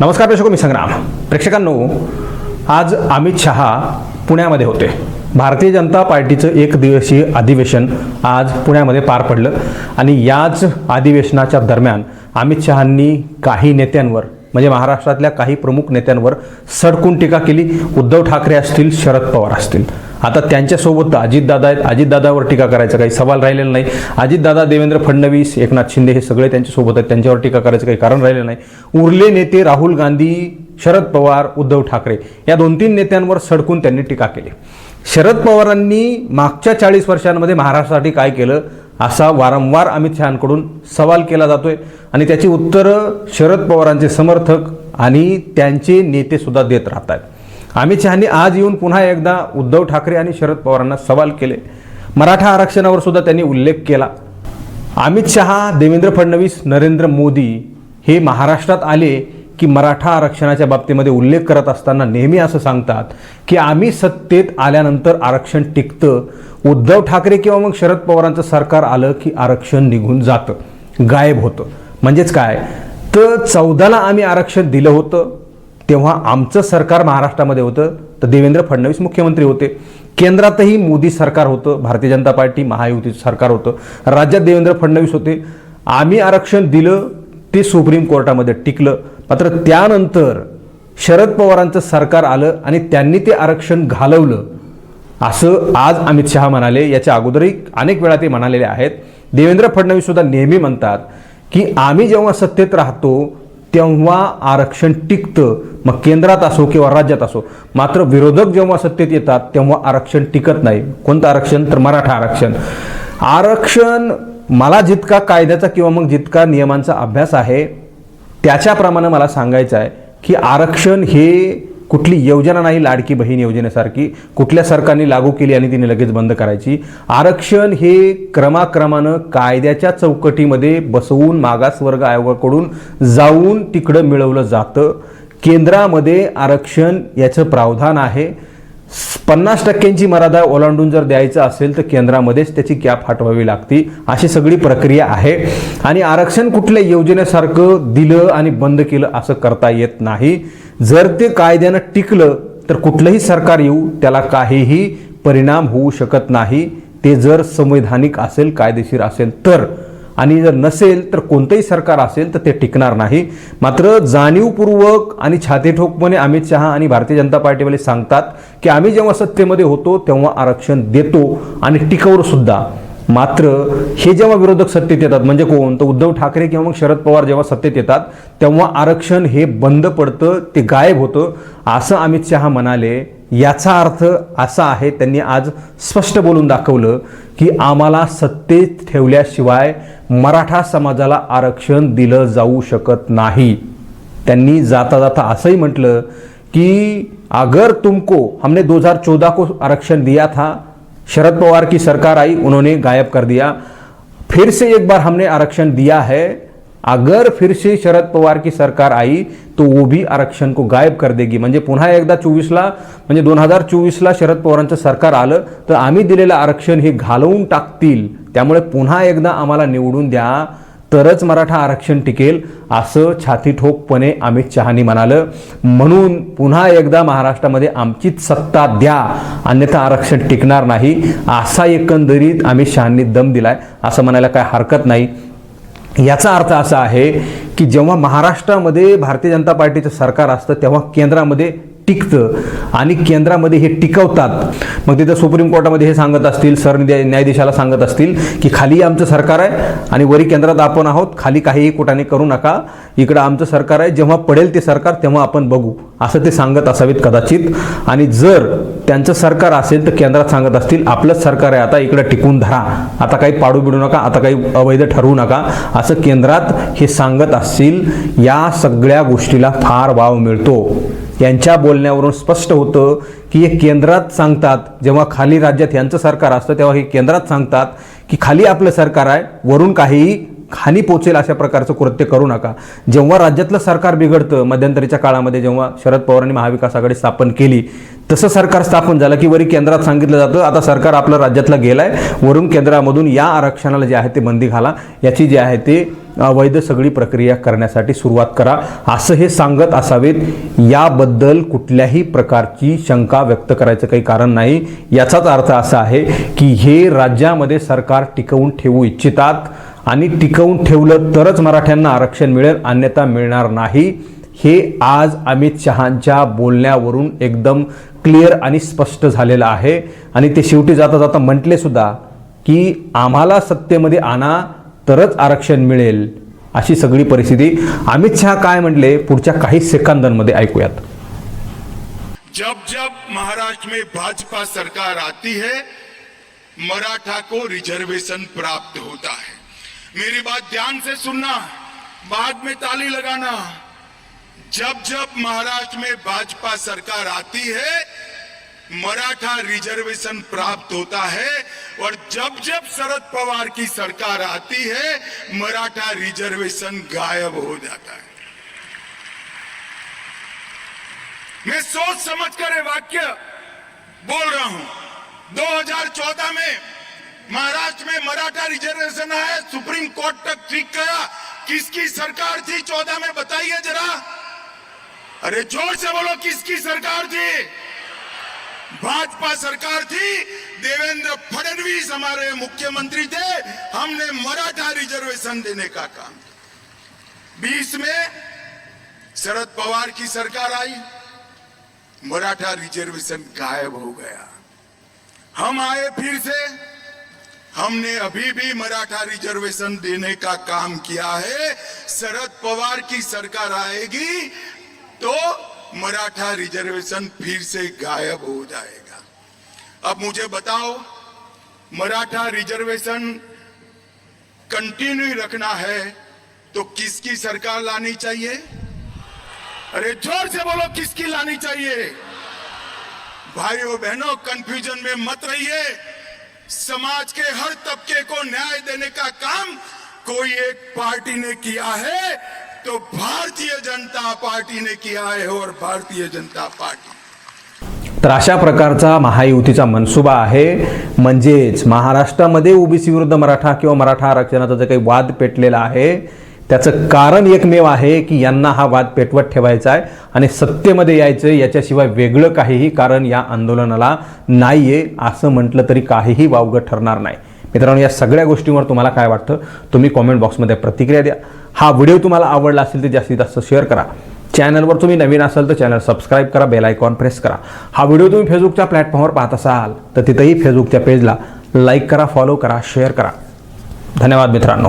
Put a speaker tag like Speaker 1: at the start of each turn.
Speaker 1: नमस्कार प्रेक्षक मी संग्राम. प्रेक्षकांनो आज अमित शहा पुण्यामध्ये होते. भारतीय जनता पार्टीचं एक दिवसीय अधिवेशन आज पुण्यामध्ये पार पडलं आणि याच अधिवेशनाच्या दरम्यान अमित शहांनी काही नेत्यांवर म्हणजे महाराष्ट्रातल्या काही प्रमुख नेत्यांवर सडकून टीका केली. उद्धव ठाकरे असतील शरद पवार असतील. आता त्यांच्यासोबत अजितदादा आहेत. अजितदादावर टीका करायचा काही सवाल राहिलेला नाही. अजितदादा देवेंद्र फडणवीस एकनाथ शिंदे हे सगळे त्यांच्यासोबत आहेत. त्यांच्यावर टीका करायचं काही कारण राहिलेलं नाही. उरले नेते राहुल गांधी शरद पवार उद्धव ठाकरे या दोन तीन नेत्यांवर सडकून त्यांनी टीका केली. शरद पवारांनी मागच्या चाळीस वर्षांमध्ये महाराष्ट्रासाठी काय केलं? असा वारंवार अमित शहांकडून सवाल केला जातोय. आणि त्याची उत्तरं शरद पवारांचे समर्थक आणि त्यांचे नेतेसुद्धा देत राहत आहेत अमित शहानी आज येऊन पुन्हा एकदा उद्धव ठाकरे आणि शरद पवारांना सवाल केले. मराठा आरक्षणावर सुद्धा त्यांनी उल्लेख केला. अमित शहा देवेंद्र फडणवीस नरेंद्र मोदी हे महाराष्ट्रात आले की मराठा आरक्षणाच्या बाबतीमध्ये उल्लेख करत असताना नेहमी असं सांगतात की आम्ही सत्तेत आल्यानंतर आरक्षण टिकतं. उद्धव ठाकरे किंवा मग शरद पवारांचं सरकार आलं की आरक्षण निघून जातं. गायब होतं. म्हणजेच काय? तर चौदाला आम्ही आरक्षण दिलं होतं. तेव्हा आमचं सरकार महाराष्ट्रामध्ये होतं तर देवेंद्र फडणवीस मुख्यमंत्री होते. केंद्रातही मोदी सरकार होतं भारतीय जनता पार्टी महायुतीचं सरकार होतं. राज्यात देवेंद्र फडणवीस होते. आम्ही आरक्षण दिलं ते सुप्रीम कोर्टामध्ये टिकलं. मात्र त्यानंतर शरद पवारांचं सरकार आलं आणि त्यांनी ते आरक्षण घालवलं. असं आज अमित शहा म्हणाले याच्या अगोदरही अनेक वेळा ते म्हणालेले आहेत. देवेंद्र फडणवीस सुद्धा नेहमी म्हणतात की आम्ही जेव्हा सत्तेत राहतो तेव्हा आरक्षण टिकतं. मग केंद्रात असो किंवा राज्यात असो. मात्र विरोधक जेव्हा सत्तेत येतात तेव्हा आरक्षण टिकत नाही. कोणतं आरक्षण? तर मराठा आरक्षण. आरक्षण मला जितका कायद्याचा किंवा मग जितका नियमांचा अभ्यास आहे त्याच्याप्रमाणे मला सांगायचं आहे की आरक्षण हे कुठली योजना नाही लाडकी बहीण योजनेसारखी. कुठल्या सरकारने लागू केली आणि तिने लगेच बंद करायची. आरक्षण हे क्रमाक्रमानं कायद्याच्या चौकटीमध्ये बसवून मागासवर्ग आयोगाकडून जाऊन तिकडं मिळवलं जातं. केंद्रामध्ये आरक्षण याचं प्रावधान आहे. पन्नास टक्क्यांची मर्यादा ओलांडून जर द्यायचं असेल तर केंद्रामध्येच त्याची कॅप हटवावी लागती. अशी सगळी प्रक्रिया आहे. आणि आरक्षण कुठल्या योजनेसारखं दिलं आणि बंद केलं असं करता येत नाही. जर ते कायद्यानं टिकलं तर कुठलंही सरकार येऊ त्याला काहीही परिणाम होऊ शकत नाही. ते जर संवैधानिक असेल कायदेशीर असेल तर आणि जर नसेल तर कोणतंही सरकार असेल तर ते टिकणार नाही. मात्र जाणीवपूर्वक आणि छातीठोकपणे अमित शहा आणि भारतीय जनता पार्टीवाले सांगतात की आम्ही जेव्हा सत्तेमध्ये होतो तेव्हा आरक्षण देतो आणि टिकवलं सुद्धा. मात्र हे जेव्हा विरोधक सत्तेत येतात म्हणजे कोण? तर उद्धव ठाकरे किंवा मग शरद पवार जेव्हा सत्तेत येतात तेव्हा आरक्षण हे बंद पडतं ते गायब होतं असं अमित शहा म्हणाले. याचा अर्थ असा आहे त्यांनी आज स्पष्ट बोलून दाखवलं की आम्हाला सत्तेत ठेवल्याशिवाय मराठा समाजाला आरक्षण दिलं जाऊ शकत नाही. त्यांनी जाता जाता असंही म्हटलं कि अगर तुमको हमने 2014 को आरक्षण दिया था शरद पवार की सरकार आई उन्होंने गायब कर दिया। फिर से एक बार हमने आरक्षण दिया है अगर फिर से शरद पवार की सरकार आई तो वो भी आरक्षण को गायब कर देगी. म्हणजे पुन्हा एकदा चोवीसला म्हणजे दोन हजार चोवीसला शरद पवारांचं सरकार आलं तर आम्ही दिलेलं आरक्षण हे घालवून टाकतील. त्यामुळे पुन्हा एकदा आम्हाला निवडून द्या. तरच मराठा आरक्षण टिकेल असं छातीठोकपणे अमित शहानी म्हणालं. म्हणून पुन्हा एकदा महाराष्ट्रामध्ये आमचीच सत्ता द्या. अन्यथा आरक्षण टिकणार नाही. असा एकंदरीत अमित शहांनी दम दिलाय. असं म्हणायला काय हरकत नाही. याचा अर्थ असा आहे की जेव्हा महाराष्ट्रामध्ये भारतीय जनता पार्टीचं सरकार असतं तेव्हा केंद्रामध्ये टिकतं आणि केंद्रामध्ये हे टिकवतात. मग तिथं सुप्रीम कोर्टामध्ये हे सांगत असतील सर न्यायाधीशाला सांगत असतील की खाली आमचं सरकार आहे आणि वरी केंद्रात आपण आहोत खाली काहीही कुठाने करू नका इकडं आमचं सरकार आहे जेव्हा पडेल ते सरकार तेव्हा आपण बघू असं ते सांगत असावेत कदाचित. आणि जर त्यांचं सरकार असेल तर केंद्रात सांगत असतील आपलंच सरकार आहे आता इकडं टिकून धरा आता काही पाडू बिडू नका आता काही अवैध ठरवू नका असं केंद्रात हे सांगत असतील या सगळ्या गोष्टीला फार वाव मिळतो. यांच्या बोलण्यावरून स्पष्ट होतं की हे केंद्रात सांगतात जेव्हा खाली राज्यात यांचं सरकार असतं तेव्हा हे केंद्रात सांगतात की खाली आपलं सरकार आहे वरून काहीही हानी पोचेल अशा प्रकारचं कृत्य करू नका. जेव्हा राज्यातलं सरकार बिघडतं मध्यंतरीच्या काळामध्ये जेव्हा शरद पवारांनी महाविकास आघाडी स्थापन केली तसं सरकार स्थापन झालं की वरी केंद्रात सांगितलं जातं आता सरकार आपलं राज्यातलं गेलं आहे वरून केंद्रामधून या आरक्षणाला जे आहे ते बंदी घाला. याची जी आहे ते अवैध सगळी प्रक्रिया करण्यासाठी सुरुवात करा. असं हे सांगत असावेत. याबद्दल कुठल्याही प्रकारची शंका व्यक्त करायचं काही कारण नाही. याचाच अर्थ असा आहे की हे राज्यामध्ये सरकार टिकवून ठेवू इच्छितात आणि टिकवून ठेवलं तरच मराठ्यांना आरक्षण मिळेल अन्यथा मिळणार नाही. हे आज अमित शहांच्या बोलण्यावरून एकदम क्लिअर आणि स्पष्ट झालेलं आहे. आणि ते शेवटी जाता जाता म्हटले सुद्धा की आम्हाला सत्तेमध्ये आणा तरच आरक्षण मिळेल अशी सगळी परिस्थिती अमित शहा काय म्हटले पुढच्या काही सेकंदांमध्ये ऐकूयात.
Speaker 2: जब जब महाराष्ट्र में भाजपा सरकार आती है मराठा को रिजर्वेशन प्राप्त होता है। मेरी बात ध्यान से सुनना बाद में ताली लगाना। जब जब महाराष्ट्र में भाजपा सरकार आती है मराठा रिजर्वेशन प्राप्त होता है और जब जब शरद पवार की सरकार आती है, मराठा रिजर्वेशन गायब हो जाता है। मैं सोच समझ कर वाक्य बोल रहा हूँ। 2014 में महाराष्ट्र में मराठा रिजर्वेशन आया, सुप्रीम कोर्ट तक ठीक गया किसकी सरकार थी? 14 में बताइए जरा। अरे ज़ोर से बोलो, किसकी सरकार थी? भाजपा सरकार थी। देवेंद्र फडणवीस हमारे मुख्यमंत्री थे। हमने मराठा रिजर्वेशन देने का काम बीस में शरद पवार की सरकार आई। मराठा रिजर्वेशन गायब हो गया। हम आए फिर से। हमने अभी भी मराठा रिजर्वेशन देने का काम किया है। शरद पवार की सरकार आएगी तो मराठा रिजर्वेशन फिर से गायब हो जाएगा। अब मुझे बताओ, मराठा रिजर्वेशन कंटिन्यू रखना है तो किसकी सरकार लानी चाहिए? अरे ज़ोर से बोलो, किसकी लानी चाहिए? भाइयों बहनों कंफ्यूजन में मत रहिए। समाज के हर तबके को न्याय देने का काम कोई एक पार्टी ने किया है। तो भारतीय जनता पार्टी ने किया है और भारतीय जनता पार्टी।
Speaker 1: तर अशा प्रकारचा महायुतीचा मनसुबा आहे. म्हणजेच महाराष्ट्रामध्ये ओबीसी विरुद्ध मराठा किंवा मराठा आरक्षणाचा जे काही वाद पेटलेला आहे त्याचं कारण एकमेव आहे की यांना हा वाद पेटवत ठेवायचा आहे आणि सत्तेमध्ये यायचं याच्याशिवाय वेगळं काहीही कारण या आंदोलनाला नाही आहे असं म्हटलं तरी काहीही वावगं ठरणार नाही. मित्रांनो या सगळ्या गोष्टींवर तुम्हाला काय वाटतं? तुम्ही कॉमेंट बॉक्समध्ये प्रतिक्रिया द्या. हा व्हिडिओ तुम्हाला आवडला असेल तर जास्तीत जास्त शेअर करा. चॅनलवर तुम्ही नवीन असाल तर चॅनल सबस्क्राईब करा बेल आयकॉन प्रेस करा. हा व्हिडिओ तुम्ही फेसबुकच्या प्लॅटफॉर्मवर पाहत असाल तर तिथंही फेसबुकच्या पेजला लाईक करा फॉलो करा शेअर करा. धन्यवाद मित्रांनो.